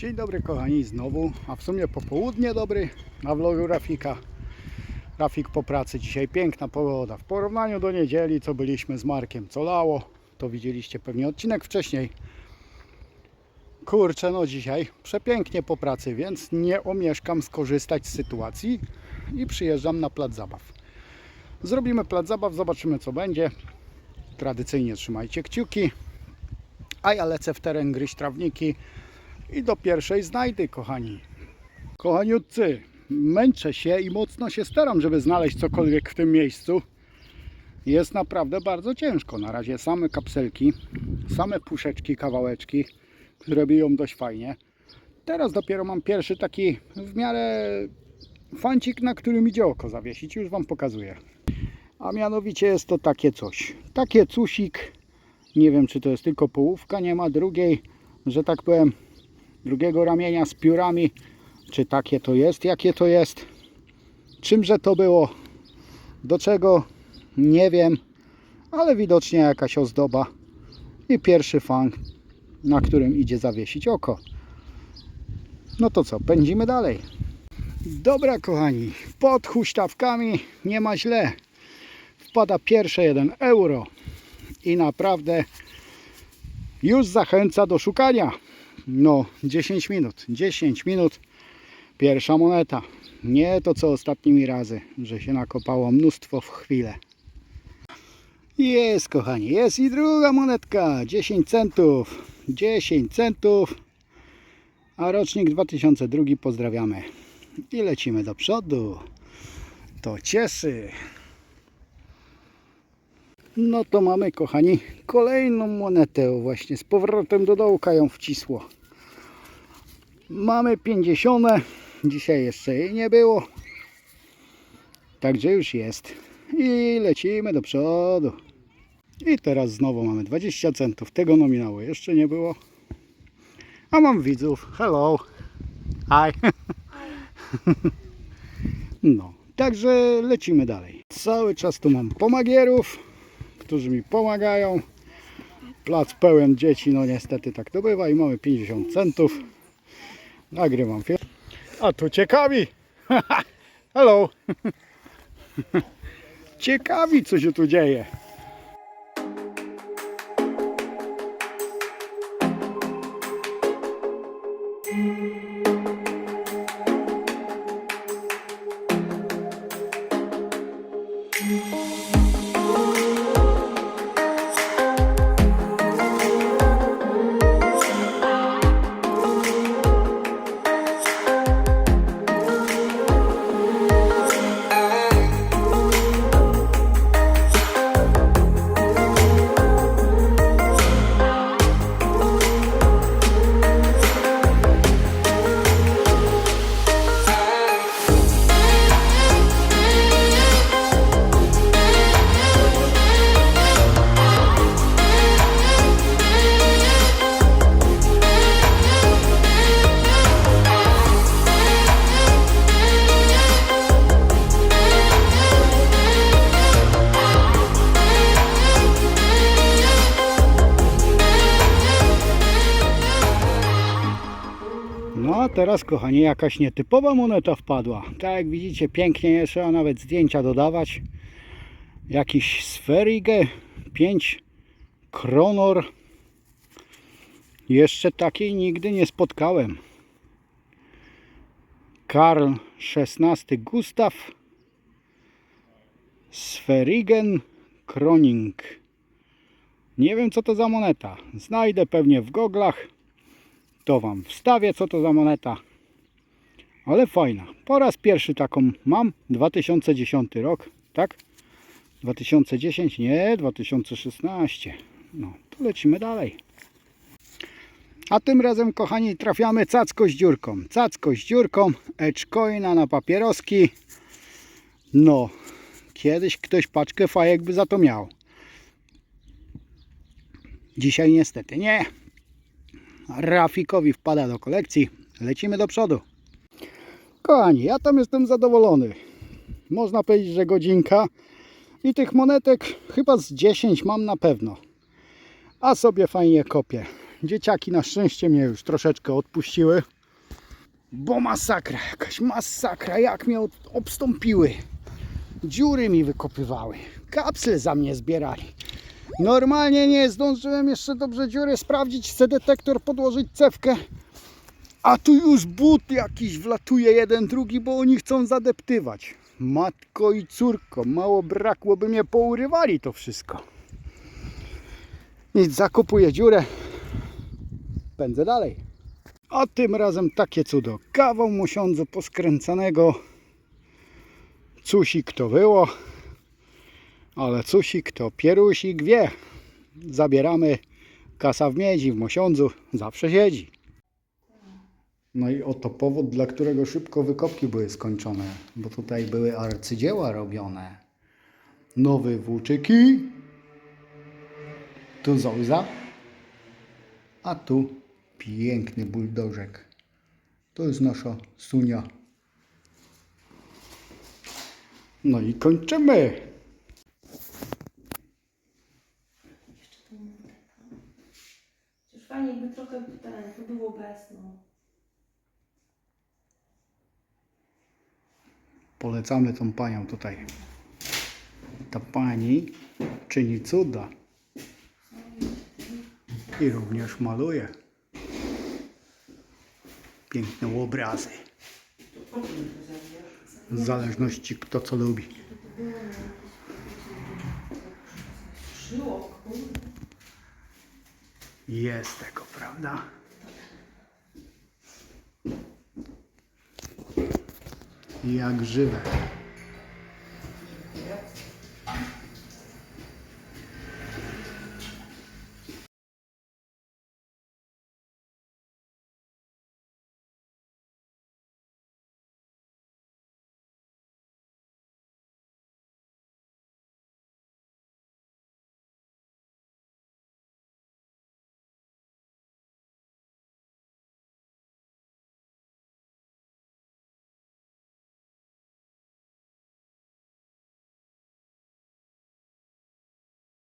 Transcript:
Dzień dobry kochani znowu, a w sumie popołudnie dobry na vlogu Rafika. Rafik po pracy, dzisiaj piękna pogoda. W porównaniu do niedzieli, co byliśmy z Markiem, co lało, to widzieliście pewnie odcinek wcześniej. Kurczę, no dzisiaj przepięknie po pracy, więc nie omieszkam skorzystać z sytuacji i przyjeżdżam na plac zabaw. Zrobimy plac zabaw, zobaczymy co będzie. Tradycyjnie trzymajcie kciuki, a ja lecę w teren gryźć trawniki i do pierwszej znajdy, kochani. Kochaniutcy, męczę się i mocno się staram, żeby znaleźć cokolwiek w tym miejscu. Jest naprawdę bardzo ciężko. Na razie same kapselki, same puszeczki, kawałeczki, które biją dość fajnie. Teraz dopiero mam pierwszy taki w miarę fancik, na którym idzie oko zawiesić. Już Wam pokazuję. A mianowicie jest to takie coś. Takie cusik. Nie wiem, czy to jest tylko połówka, nie ma drugiej, że tak powiem, drugiego ramienia z piórami. Czy takie to jest? Jakie to jest? Czymże to było? Do czego? Nie wiem. Ale widocznie jakaś ozdoba. I pierwszy fan, na którym idzie zawiesić oko. No to co, pędzimy dalej. Dobra kochani, pod huśtawkami nie ma źle. Wpada pierwsze 1 euro. I naprawdę już zachęca do szukania. No, 10 minut. 10 minut. Pierwsza moneta. Nie to co ostatnimi razy, że się nakopało mnóstwo w chwilę. Jest, kochani, jest i druga monetka. 10 centów. 10 centów. A rocznik 2002 pozdrawiamy. I lecimy do przodu. To cieszy. No to mamy, kochani, kolejną monetę. Właśnie z powrotem do dołka ją wcisło. Mamy 50. Dzisiaj jeszcze jej nie było. Także już jest. I lecimy do przodu. I teraz znowu mamy 20 centów. Tego nominału jeszcze nie było. A mam widzów. Hello. Hi. No, także lecimy dalej. Cały czas tu mam pomagierów, którzy mi pomagają. Plac pełen dzieci, no niestety tak to bywa i mamy 50 centów. Nagrywam film. A tu ciekawi. Hello. Ciekawi co się tu dzieje. A teraz kochani jakaś nietypowa moneta wpadła. Tak jak widzicie pięknie nie trzeba nawet zdjęcia dodawać. Jakiś Sferige 5 Kronor. Jeszcze takiej nigdy nie spotkałem. Karl XVI Gustav Sferigen Kroning. Nie wiem co to za moneta. Znajdę pewnie w goglach to Wam wstawię, co to za moneta. Ale fajna. Po raz pierwszy taką mam. 2010 rok, tak? 2010, nie, 2016. No, to lecimy dalej. A tym razem, kochani, trafiamy cacko z dziurką. Cacko z dziurką, edgecoina na papieroski. No, kiedyś ktoś paczkę fajek by za to miał. Dzisiaj niestety nie. Rafikowi wpada do kolekcji. Lecimy do przodu. Kochani, ja tam jestem zadowolony. Można powiedzieć, że godzinka i tych monetek chyba z 10 mam na pewno. A sobie fajnie kopię. Dzieciaki na szczęście mnie już troszeczkę odpuściły. Bo masakra, jakaś masakra, jak mnie obstąpiły. Dziury mi wykopywały. Kapsle za mnie zbierali. Normalnie nie zdążyłem jeszcze dobrze dziury sprawdzić, chcę detektor podłożyć cewkę. A tu już but jakiś wlatuje jeden, drugi, bo oni chcą zadeptywać. Matko i córko, mało brakło, by mnie pourywali to wszystko. Nic, zakupuję dziurę. Pędzę dalej. A tym razem takie cudo. Kawał mosiądzu poskręcanego. Cusik to było. Ale cusik to pierusik wie. Zabieramy. Kasa w miedzi, w mosiądzu zawsze siedzi. No i oto powód, dla którego szybko wykopki były skończone. Bo tutaj były arcydzieła robione. Nowe włóczyki. Tu Zouza. A tu piękny buldożek. To jest nasza Sunia. No i kończymy. Już fajnie jakby trochę ten, to było bez, no. Polecamy tą panią tutaj. Ta pani czyni cuda. I również maluje. Piękne obrazy. W zależności kto co lubi. Jest tego, prawda? Jak żywe.